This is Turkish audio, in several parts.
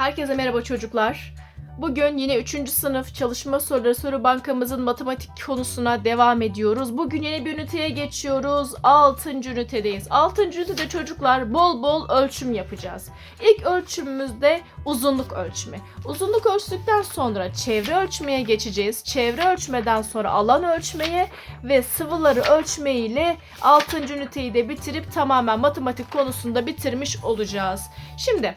Herkese merhaba çocuklar. Bugün yine 3. sınıf çalışma soruları soru bankamızın matematik konusuna devam ediyoruz. Bugün yeni bir üniteye geçiyoruz. 6. ünitedeyiz. 6. ünitede çocuklar bol bol ölçüm yapacağız. İlk ölçümümüzde uzunluk ölçümü. Uzunluk ölçtükten sonra çevre ölçmeye geçeceğiz. Çevre ölçmeden sonra alan ölçmeye ve sıvıları ölçme ile 6. üniteyi de bitirip tamamen matematik konusunda bitirmiş olacağız. Şimdi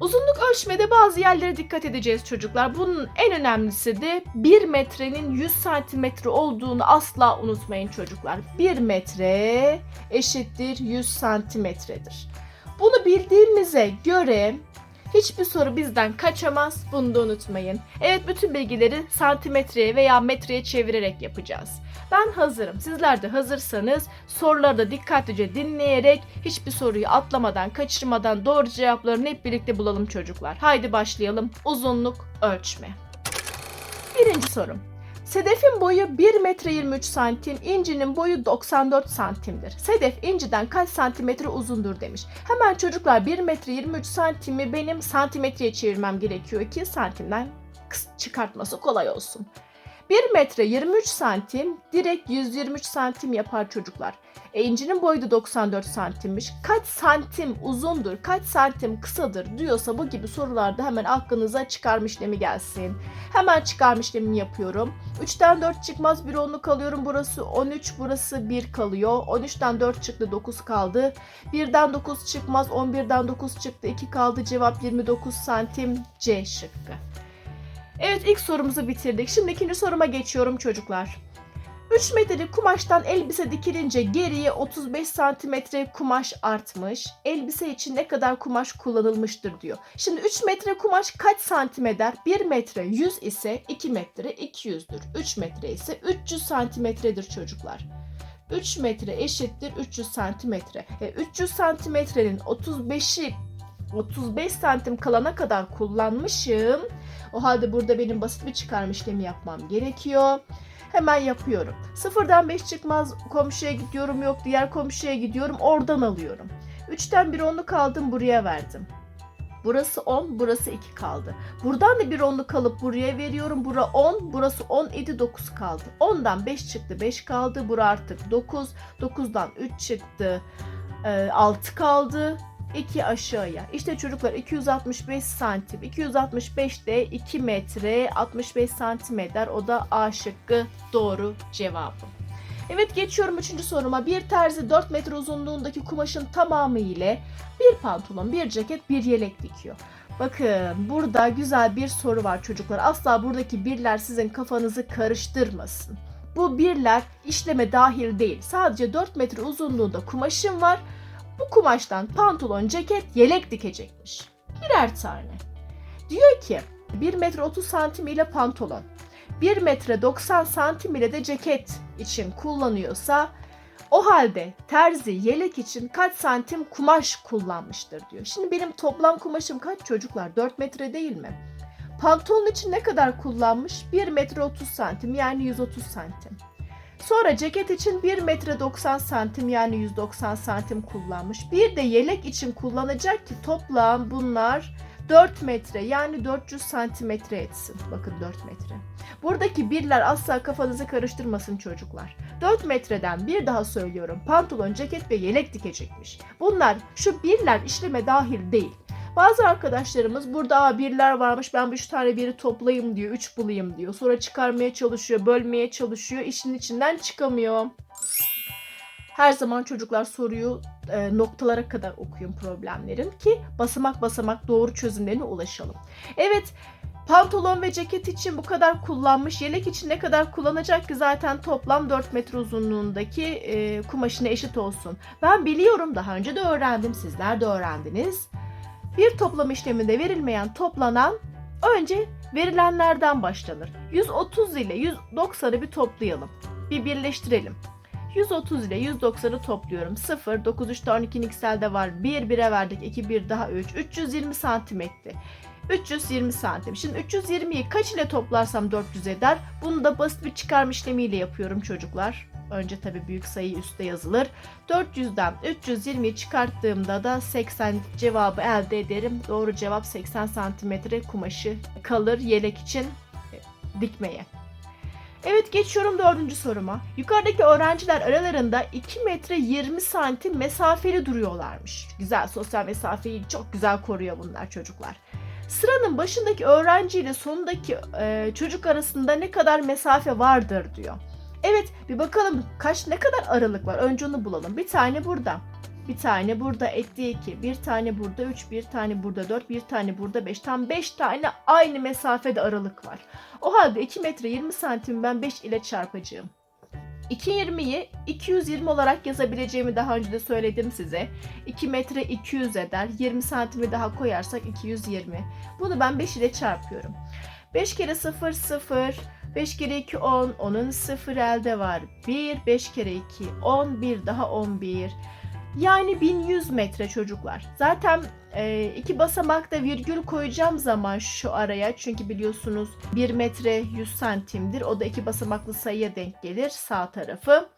Uzunluk ölçmede bazı yerlere dikkat edeceğiz çocuklar. Bunun en önemlisi de 1 metrenin 100 santimetre olduğunu asla unutmayın çocuklar. 1 metre eşittir 100 santimetredir. Bunu bildiğimize göre hiçbir soru bizden kaçamaz. Bunu da unutmayın. Evet bütün bilgileri santimetreye veya metreye çevirerek yapacağız. Ben hazırım. Sizler de hazırsanız soruları da dikkatlice dinleyerek hiçbir soruyu atlamadan, kaçırmadan doğru cevaplarını hep birlikte bulalım çocuklar. Haydi başlayalım. Uzunluk ölçme. Birinci sorum. Sedefin boyu 1 metre 23 santim, incinin boyu 94 santimdir. Sedef inciden kaç santimetre uzundur demiş. Hemen çocuklar 1 metre 23 santimi benim santimetreye çevirmem gerekiyor ki santimden çıkartması kolay olsun. 1 metre 23 santim direkt 123 santim yapar çocuklar. E incinin boyu da 94 santimmiş. Kaç santim uzundur, kaç santim kısadır diyorsa bu gibi sorularda hemen aklınıza çıkarma işlemi gelsin. Hemen çıkarma işlemini yapıyorum. 3'ten 4 çıkmaz bir onluk alıyorum. Burası 13, burası 1 kalıyor. 13'ten 4 çıktı 9 kaldı. 1'den 9 çıkmaz 11'den 9 çıktı 2 kaldı. Cevap 29 santim C şıkkı. Evet ilk sorumuzu bitirdik. Şimdi ikinci soruma geçiyorum çocuklar. 3 metrelik kumaştan elbise dikilince geriye 35 santimetre kumaş artmış. Elbise için ne kadar kumaş kullanılmıştır diyor. Şimdi 3 metre kumaş kaç santim eder? 1 metre 100 ise 2 metre 200'dür. 3 metre ise 300 santimetredir çocuklar. 3 metre eşittir 300 santimetre. E, 300 santimetrenin 35'i 35 santim kalana kadar kullanmışım. O halde burada benim basit bir çıkarma işlemi yapmam gerekiyor. Hemen yapıyorum. Sıfırdan 5 çıkmaz komşuya gidiyorum yok diğer komşuya gidiyorum oradan alıyorum. 3'ten bir onluk aldım buraya verdim. Burası 10, burası 2 kaldı. Buradan da bir onluk alıp buraya veriyorum. Bura 10, burası 10 idi 9 kaldı. 10'dan 5 çıktı 5 kaldı. Bura artık 9. 9'dan 3 çıktı 6 kaldı. 2 aşağıya. İşte çocuklar 265 santim. 265 de 2 metre 65 santim eder. O da A şıkkı doğru cevabım. Evet geçiyorum 3. soruma. Bir terzi 4 metre uzunluğundaki kumaşın tamamı ile bir pantolon, bir ceket, bir yelek dikiyor. Bakın burada güzel bir soru var çocuklar. Asla buradaki birler sizin kafanızı karıştırmasın. Bu birler işleme dahil değil. Sadece 4 metre uzunluğunda kumaşım var. Bu kumaştan pantolon, ceket, yelek dikecekmiş. Birer tane. Diyor ki 1 metre 30 santim ile pantolon, 1 metre 90 santim ile de ceket için kullanıyorsa o halde terzi yelek için kaç santim kumaş kullanmıştır diyor. Şimdi benim toplam kumaşım kaç çocuklar? 4 metre değil mi? Pantolon için ne kadar kullanmış? 1 metre 30 santim yani 130 santim. Sonra ceket için 1 metre 90 santim yani 190 santim kullanmış. Bir de yelek için kullanacak ki toplam bunlar 4 metre yani 400 santimetre etsin. Bakın 4 metre. Buradaki birler asla kafanızı karıştırmasın çocuklar. 4 metreden bir daha söylüyorum pantolon, ceket ve yelek dikecekmiş. Bunlar şu birler işleme dahil değil. Bazı arkadaşlarımız burada Aa, birler varmış ben bu üç tane biri toplayayım diyor, üç bulayım diyor. Sonra çıkarmaya çalışıyor, bölmeye çalışıyor, işin içinden çıkamıyor. Her zaman çocuklar soruyu e, noktalara kadar okuyun problemlerin ki basamak basamak doğru çözümlerine ulaşalım. Evet pantolon ve ceket için bu kadar kullanmış. Yelek için ne kadar kullanacak ki zaten toplam 4 metre uzunluğundaki e, kumaşına eşit olsun. Ben biliyorum daha önce de öğrendim sizler de öğrendiniz. Bir toplam işleminde verilmeyen toplanan önce verilenlerden başlanır. 130 ile 190'ı bir toplayalım. Bir birleştirelim. 130 ile 190'ı topluyorum. 0, 9, 3 12 x'elde var. 1, 1'e verdik. 2, 1 daha 3. 320 santim etti. 320 santim. Şimdi 320'yi kaç ile toplarsam 400 eder? Bunu da basit bir çıkarma işlemiyle yapıyorum çocuklar. Önce tabii büyük sayı üstte yazılır. 400'den 320'yi çıkarttığımda da 80 cevabı elde ederim. Doğru cevap 80 santimetre kumaşı kalır yelek için e, dikmeye. Evet geçiyorum dördüncü soruma. Yukarıdaki öğrenciler aralarında 2 metre 20 santim mesafeli duruyorlarmış. Güzel sosyal mesafeyi çok güzel koruyor bunlar çocuklar. Sıranın başındaki öğrenci ile sonundaki e, çocuk arasında ne kadar mesafe vardır diyor. Evet bir bakalım kaç ne kadar aralık var. Önce onu bulalım. Bir tane burada. Bir tane burada etti 2. Bir tane burada 3. Bir tane burada 4. Bir tane burada 5. Tam 5 tane aynı mesafede aralık var. O halde 2 metre 20 santim ben 5 ile çarpacağım. 220'yi 220 olarak yazabileceğimi daha önce de söyledim size. 2 metre 200 eder. 20 santimi daha koyarsak 220. Bunu ben 5 ile çarpıyorum. 5 kere 0 0. 5 kere 2 10. Onun 0 elde var. 1. 5 kere 2 10. 1 daha 11. Yani 1100 metre çocuklar. Zaten e, iki basamakta virgül koyacağım zaman şu araya çünkü biliyorsunuz 1 metre 100 santimdir. O da iki basamaklı sayıya denk gelir sağ tarafı.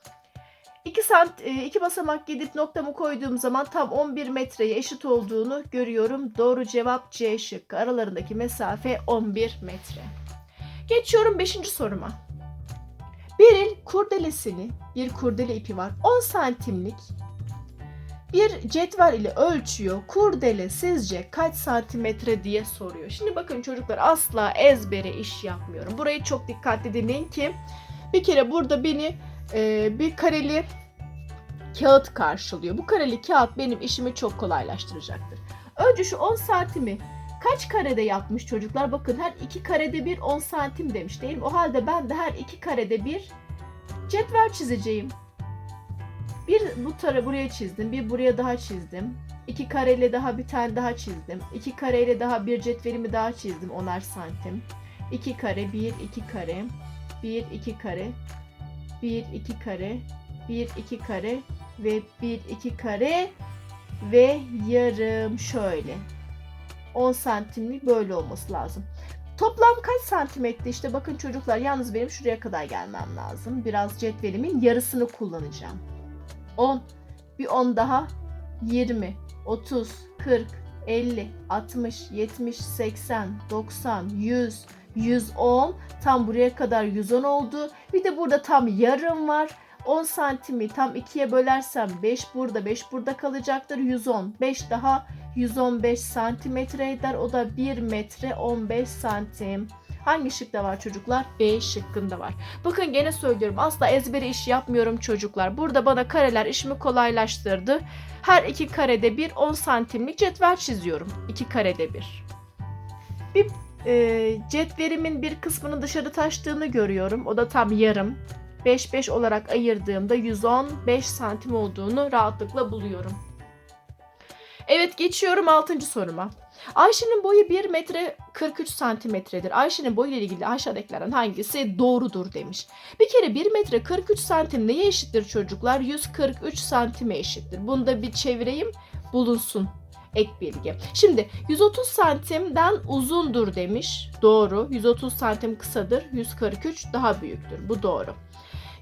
2 sant e, iki basamak gidip noktamı koyduğum zaman tam 11 metreye eşit olduğunu görüyorum. Doğru cevap C şıkkı. Aralarındaki mesafe 11 metre. Geçiyorum 5. soruma. Beril kurdelesini, bir kurdele ipi var. 10 santimlik bir cetvel ile ölçüyor. Kurdele sizce kaç santimetre diye soruyor. Şimdi bakın çocuklar asla ezbere iş yapmıyorum. Burayı çok dikkatli dinleyin ki bir kere burada beni e, bir kareli kağıt karşılıyor. Bu kareli kağıt benim işimi çok kolaylaştıracaktır. Önce şu 10 santimi kaç karede yapmış çocuklar? Bakın her iki karede bir 10 santim demiş değil? O halde ben de her iki karede bir cetvel çizeceğim. Bir bu tara buraya çizdim. Bir buraya daha çizdim. İki kareyle daha bir tane daha çizdim. İki kareyle daha bir cetvelimi daha çizdim. Onar santim. İki kare, bir, iki kare. Bir, iki kare. Bir, iki kare. Bir, iki kare. Ve bir, iki kare. Ve yarım şöyle. 10 santimlik böyle olması lazım. Toplam kaç santimetre işte bakın çocuklar yalnız benim şuraya kadar gelmem lazım. Biraz cetvelimin yarısını kullanacağım. 10, bir 10 daha 20, 30, 40, 50, 60, 70, 80, 90, 100, 110. Tam buraya kadar 110 oldu. Bir de burada tam yarım var. 10 santimi tam ikiye bölersem 5 burada 5 burada kalacaktır. 110. 5 daha 115 santimetre eder. O da 1 metre 15 santim. Hangi şıkta var çocuklar? B şıkkında var. Bakın gene söylüyorum asla ezbere iş yapmıyorum çocuklar. Burada bana kareler işimi kolaylaştırdı. Her iki karede bir 10 santimlik cetvel çiziyorum. İki karede bir. Bir e, cetvelimin bir kısmını dışarı taştığını görüyorum. O da tam yarım. 5-5 olarak ayırdığımda 115 santim olduğunu rahatlıkla buluyorum. Evet geçiyorum 6. soruma. Ayşe'nin boyu 1 metre 43 santimetredir. Ayşe'nin boyu ile ilgili aşağıdakilerden hangisi doğrudur demiş. Bir kere 1 metre 43 santim neye eşittir çocuklar? 143 santime eşittir. Bunu da bir çevireyim bulunsun ek bilgi. Şimdi 130 santimden uzundur demiş. Doğru. 130 santim kısadır. 143 daha büyüktür. Bu doğru.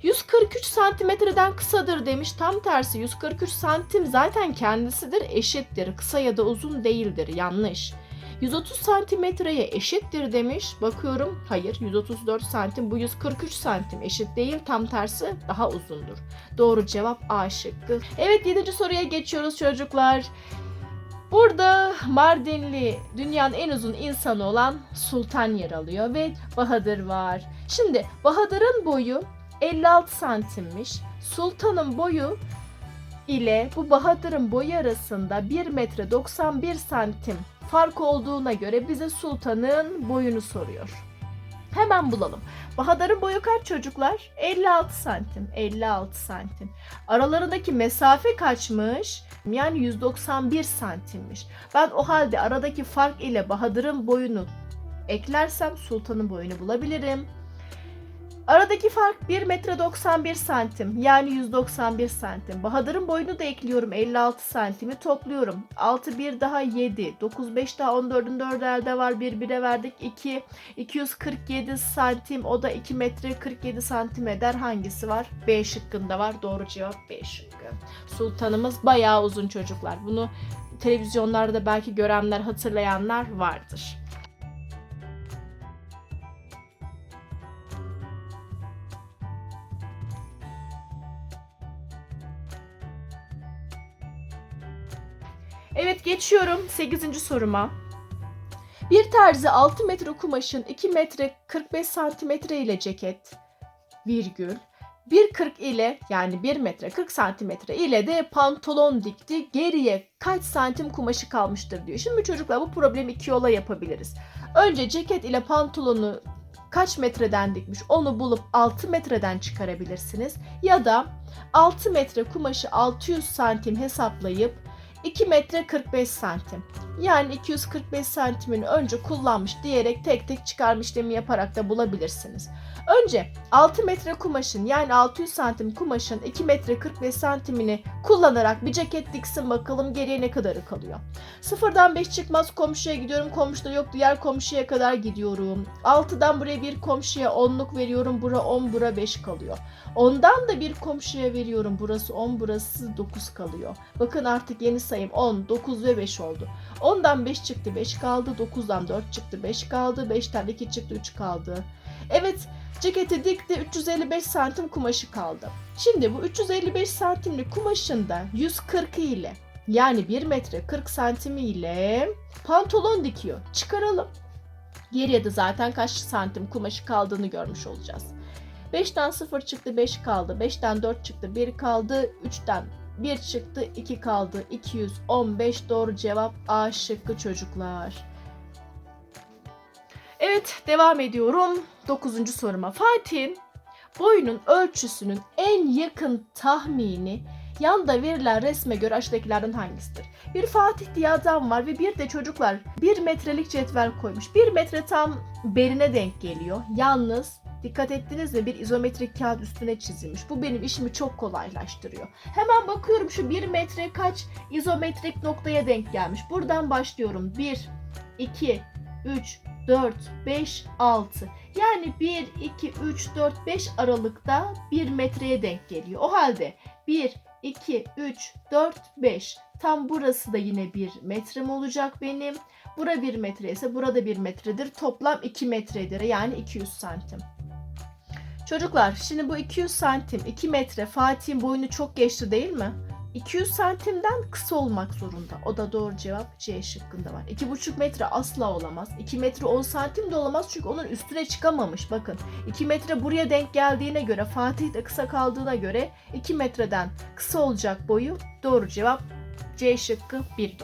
143 santimetreden kısadır demiş. Tam tersi 143 santim zaten kendisidir, eşittir. Kısa ya da uzun değildir. Yanlış. 130 santimetreye eşittir demiş. Bakıyorum hayır 134 santim bu 143 santim eşit değil tam tersi daha uzundur. Doğru cevap A şıkkı. Evet 7. soruya geçiyoruz çocuklar. Burada Mardinli dünyanın en uzun insanı olan Sultan yer alıyor ve Bahadır var. Şimdi Bahadır'ın boyu 56 santimmiş. Sultan'ın boyu ile bu Bahadır'ın boyu arasında 1 metre 91 santim fark olduğuna göre bize Sultan'ın boyunu soruyor. Hemen bulalım. Bahadır'ın boyu kaç çocuklar? 56 santim. 56 santim. Aralarındaki mesafe kaçmış? Yani 191 santimmiş. Ben o halde aradaki fark ile Bahadır'ın boyunu eklersem Sultan'ın boyunu bulabilirim. Aradaki fark 1 metre 91 santim yani 191 santim. Bahadır'ın boyunu da ekliyorum 56 santimi topluyorum. 6 1 daha 7. 9 5 daha 14'ün 4 elde var. 1 1'e verdik 2. 247 santim o da 2 metre 47 santim eder. Hangisi var? B şıkkında var. Doğru cevap B şıkkı. Sultanımız bayağı uzun çocuklar. Bunu televizyonlarda belki görenler hatırlayanlar vardır. Evet geçiyorum 8. soruma. Bir terzi 6 metre kumaşın 2 metre 45 santimetre ile ceket virgül 1.40 ile yani 1 metre 40 santimetre ile de pantolon dikti. Geriye kaç santim kumaşı kalmıştır diyor. Şimdi çocuklar bu problemi iki yola yapabiliriz. Önce ceket ile pantolonu kaç metreden dikmiş onu bulup 6 metreden çıkarabilirsiniz. Ya da 6 metre kumaşı 600 santim hesaplayıp 2 metre 45 santim. Yani 245 santimini önce kullanmış diyerek tek tek çıkarma işlemi yaparak da bulabilirsiniz. Önce 6 metre kumaşın yani 600 santim kumaşın 2 metre 45 santimini kullanarak bir ceket diksin bakalım geriye ne kadarı kalıyor. Sıfırdan 5 çıkmaz komşuya gidiyorum komşuda yok diğer komşuya kadar gidiyorum. 6'dan buraya bir komşuya 10'luk veriyorum bura 10 bura 5 kalıyor. Ondan da bir komşuya veriyorum burası 10 burası 9 kalıyor. Bakın artık yeni sayım 10, 9 ve 5 oldu. 10'dan 5 çıktı 5 kaldı. 9'dan 4 çıktı 5 kaldı. 5'ten 2 çıktı 3 kaldı. Evet ceketi dikti 355 santim kumaşı kaldı. Şimdi bu 355 santimlik kumaşın da 140 ile yani 1 metre 40 santimi ile pantolon dikiyor. Çıkaralım. Geriye de zaten kaç santim kumaşı kaldığını görmüş olacağız. 5'ten 0 çıktı 5 kaldı. 5'ten 4 çıktı 1 kaldı. 3'ten 1 çıktı 2 kaldı. 215 doğru cevap A şıkkı çocuklar. Evet devam ediyorum 9. soruma. Fatih'in boyunun ölçüsünün en yakın tahmini yanda verilen resme göre aşağıdakilerden hangisidir? Bir Fatih diye adam var ve bir de çocuklar 1 metrelik cetvel koymuş. 1 metre tam berine denk geliyor. Yalnız Dikkat ettiniz mi? Bir izometrik kağıt üstüne çizilmiş. Bu benim işimi çok kolaylaştırıyor. Hemen bakıyorum şu 1 metre kaç izometrik noktaya denk gelmiş. Buradan başlıyorum. 1, 2, 3, 4, 5, 6. Yani 1, 2, 3, 4, 5 aralıkta 1 metreye denk geliyor. O halde 1, 2, 3, 4, 5. Tam burası da yine 1 metrem olacak benim. Bura 1 metre ise burada 1 metredir. Toplam 2 metredir. Yani 200 santim. Çocuklar şimdi bu 200 santim 2 metre Fatih'in boyunu çok geçti değil mi? 200 santimden kısa olmak zorunda. O da doğru cevap C şıkkında var. 2,5 metre asla olamaz. 2 metre 10 santim de olamaz çünkü onun üstüne çıkamamış. Bakın 2 metre buraya denk geldiğine göre Fatih de kısa kaldığına göre 2 metreden kısa olacak boyu. Doğru cevap C şıkkı 1.90.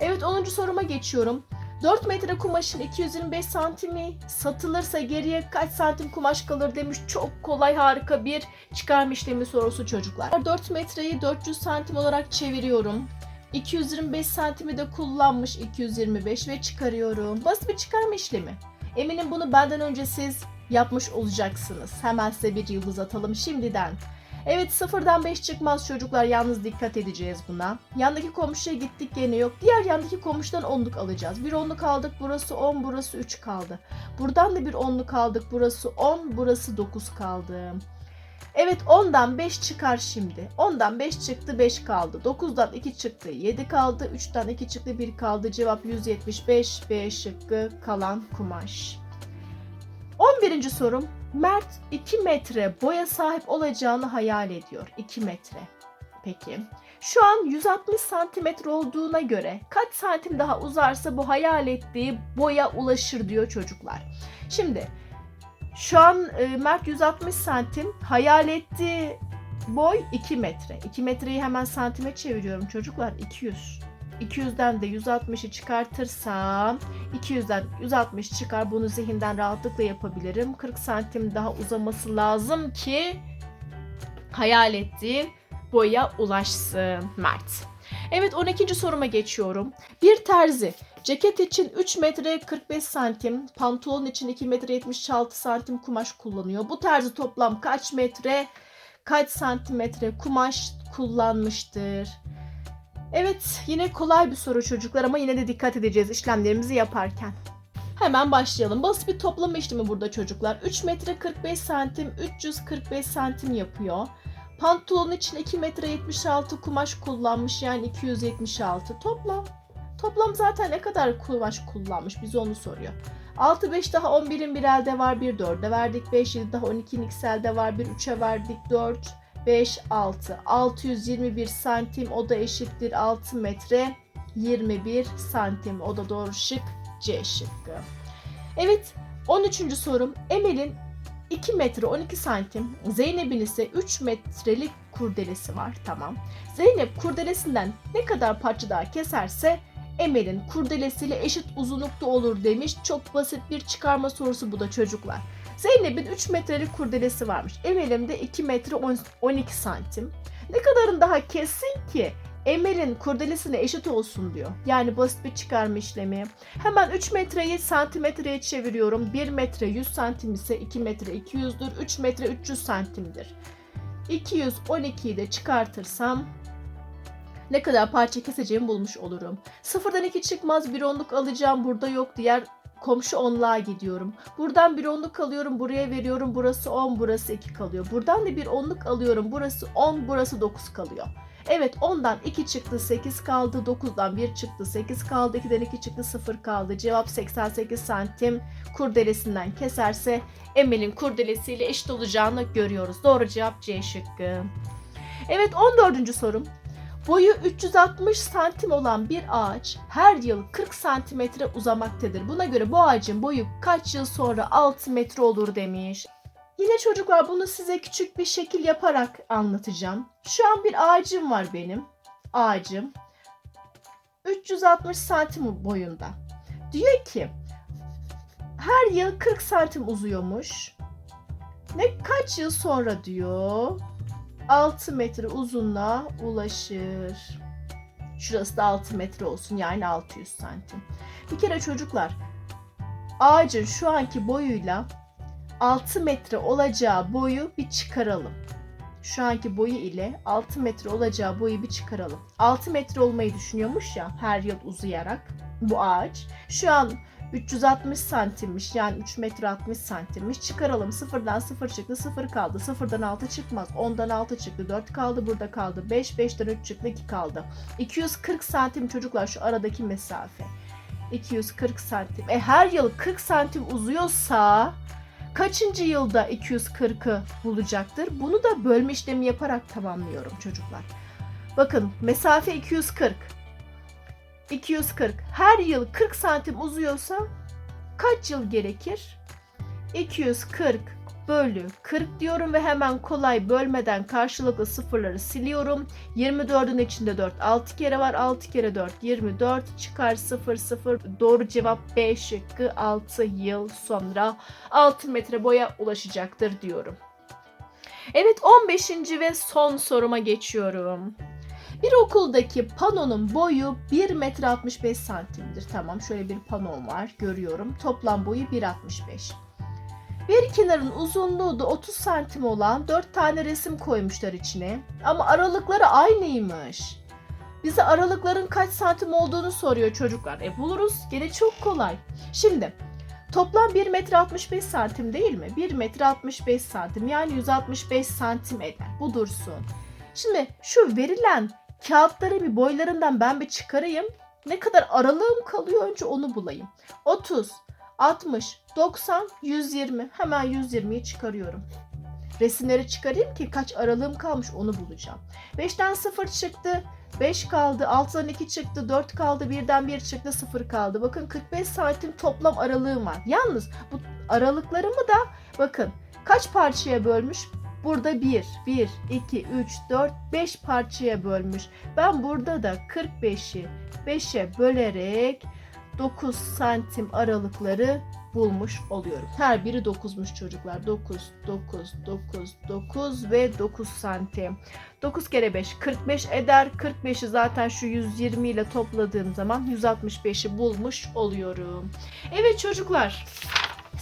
Evet 10. soruma geçiyorum. 4 metre kumaşın 225 santimi satılırsa geriye kaç santim kumaş kalır demiş. Çok kolay harika bir çıkarma işlemi sorusu çocuklar. 4 metreyi 400 santim olarak çeviriyorum. 225 santimi de kullanmış 225 ve çıkarıyorum. Basit bir çıkarma işlemi. Eminim bunu benden önce siz yapmış olacaksınız. Hemen size bir yıldız atalım şimdiden. Evet sıfırdan 5 çıkmaz çocuklar yalnız dikkat edeceğiz buna. Yandaki komşuya gittik gene yok. Diğer yandaki komşudan onluk alacağız. Bir onluk aldık burası 10 burası 3 kaldı. Buradan da bir onluk aldık burası 10 burası 9 kaldı. Evet 10'dan 5 çıkar şimdi. 10'dan 5 çıktı 5 kaldı. 9'dan 2 çıktı 7 kaldı. 3'ten 2 çıktı 1 kaldı. Cevap 175 B şıkkı kalan kumaş. 11. sorum. Mert 2 metre boya sahip olacağını hayal ediyor. 2 metre. Peki. Şu an 160 santimetre olduğuna göre kaç santim daha uzarsa bu hayal ettiği boya ulaşır diyor çocuklar. Şimdi şu an e, Mert 160 santim hayal ettiği boy 2 metre. 2 metreyi hemen santime çeviriyorum çocuklar 200. 200'den de 160'ı çıkartırsam 200'den 160 çıkar. Bunu zihinden rahatlıkla yapabilirim. 40 santim daha uzaması lazım ki hayal ettiğin boya ulaşsın Mert. Evet 12. soruma geçiyorum. Bir terzi ceket için 3 metre 45 santim, pantolon için 2 metre 76 santim kumaş kullanıyor. Bu terzi toplam kaç metre, kaç santimetre kumaş kullanmıştır? Evet yine kolay bir soru çocuklar ama yine de dikkat edeceğiz işlemlerimizi yaparken. Hemen başlayalım. Basit bir toplama işlemi burada çocuklar. 3 metre 45 santim 345 santim yapıyor. Pantolon için 2 metre 76 kumaş kullanmış yani 276. Toplam. Toplam zaten ne kadar kumaş kullanmış bize onu soruyor. 6 5 daha 11'in bir elde var bir 4'e verdik. 5 7 daha 12'nin x elde var bir 3'e verdik 4 5 6 621 santim o da eşittir 6 metre 21 santim o da doğru şık C şıkkı. Evet 13. sorum Emel'in 2 metre 12 santim Zeynep'in ise 3 metrelik kurdelesi var tamam. Zeynep kurdelesinden ne kadar parça daha keserse Emel'in kurdelesiyle eşit uzunlukta olur demiş. Çok basit bir çıkarma sorusu bu da çocuklar. Zeynep'in 3 metrelik kurdelesi varmış. Emel'in de 2 metre 12 santim. Ne kadarın daha kessin ki Emel'in kurdelesine eşit olsun diyor. Yani basit bir çıkarma işlemi. Hemen 3 metreyi santimetreye çeviriyorum. 1 metre 100 santim ise 2 metre 200'dür. 3 metre 300 santimdir. 212'yi de çıkartırsam ne kadar parça keseceğimi bulmuş olurum. Sıfırdan 2 çıkmaz bir onluk alacağım. Burada yok diğer komşu onluğa gidiyorum. Buradan bir onluk alıyorum buraya veriyorum. Burası 10 burası 2 kalıyor. Buradan da bir onluk alıyorum. Burası 10 burası 9 kalıyor. Evet 10'dan 2 çıktı 8 kaldı. 9'dan 1 çıktı 8 kaldı. 2'den 2 çıktı 0 kaldı. Cevap 88 santim kurdelesinden keserse Emel'in kurdelesiyle eşit olacağını görüyoruz. Doğru cevap C şıkkı. Evet 14. sorum. Boyu 360 santim olan bir ağaç her yıl 40 santimetre uzamaktadır. Buna göre bu ağacın boyu kaç yıl sonra 6 metre olur demiş. Yine çocuklar bunu size küçük bir şekil yaparak anlatacağım. Şu an bir ağacım var benim. Ağacım. 360 santim boyunda. Diyor ki her yıl 40 santim uzuyormuş. Ne kaç yıl sonra diyor 6 metre uzunluğa ulaşır. Şurası da 6 metre olsun yani 600 santim. Bir kere çocuklar ağacın şu anki boyuyla 6 metre olacağı boyu bir çıkaralım. Şu anki boyu ile 6 metre olacağı boyu bir çıkaralım. 6 metre olmayı düşünüyormuş ya her yıl uzayarak bu ağaç. Şu an 360 santimmiş yani 3 metre 60 santimmiş. Çıkaralım sıfırdan 0 çıktı 0 kaldı. Sıfırdan 6 çıkmaz. 10'dan 6 çıktı 4 kaldı burada kaldı. 5 5'ten 3 çıktı 2 kaldı. 240 santim çocuklar şu aradaki mesafe. 240 santim. E her yıl 40 santim uzuyorsa kaçıncı yılda 240'ı bulacaktır? Bunu da bölme işlemi yaparak tamamlıyorum çocuklar. Bakın mesafe 240. 240. Her yıl 40 santim uzuyorsa kaç yıl gerekir? 240 bölü 40 diyorum ve hemen kolay bölmeden karşılıklı sıfırları siliyorum. 24'ün içinde 4 6 kere var. 6 kere 4 24 çıkar 0 0. Doğru cevap B şıkkı 6 yıl sonra 6 metre boya ulaşacaktır diyorum. Evet 15. ve son soruma geçiyorum. Bir okuldaki panonun boyu 1 metre 65 santimdir. Tamam şöyle bir panon var görüyorum. Toplam boyu 1.65. Bir kenarın uzunluğu da 30 santim olan 4 tane resim koymuşlar içine. Ama aralıkları aynıymış. Bize aralıkların kaç santim olduğunu soruyor çocuklar. E buluruz. Gene çok kolay. Şimdi toplam 1 metre 65 santim değil mi? 1 metre 65 santim yani 165 santim eder. Bu dursun. Şimdi şu verilen kağıtları bir boylarından ben bir çıkarayım. Ne kadar aralığım kalıyor önce onu bulayım. 30, 60, 90, 120. Hemen 120'yi çıkarıyorum. Resimleri çıkarayım ki kaç aralığım kalmış onu bulacağım. 5'ten 0 çıktı. 5 kaldı. 6'dan 2 çıktı. 4 kaldı. 1'den 1 çıktı. 0 kaldı. Bakın 45 santim toplam aralığım var. Yalnız bu aralıklarımı da bakın kaç parçaya bölmüş? Burada 1, 1, 2, 3, 4, 5 parçaya bölmüş. Ben burada da 45'i 5'e bölerek 9 santim aralıkları bulmuş oluyorum. Her biri 9'muş çocuklar. 9, 9, 9, 9 ve 9 santim. 9 kere 5 45 eder. 45'i zaten şu 120 ile topladığım zaman 165'i bulmuş oluyorum. Evet çocuklar.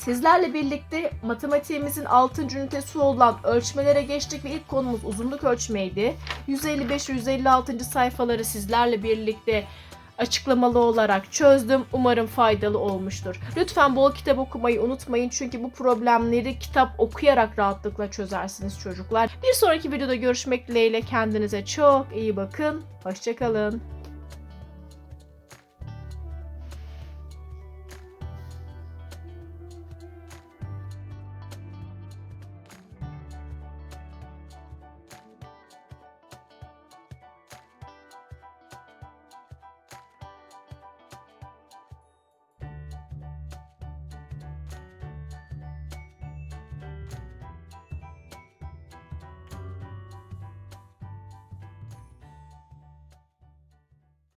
Sizlerle birlikte matematiğimizin 6. ünitesi olan ölçmelere geçtik ve ilk konumuz uzunluk ölçmeydi. 155 ve 156. sayfaları sizlerle birlikte açıklamalı olarak çözdüm. Umarım faydalı olmuştur. Lütfen bol kitap okumayı unutmayın çünkü bu problemleri kitap okuyarak rahatlıkla çözersiniz çocuklar. Bir sonraki videoda görüşmek dileğiyle kendinize çok iyi bakın. Hoşçakalın.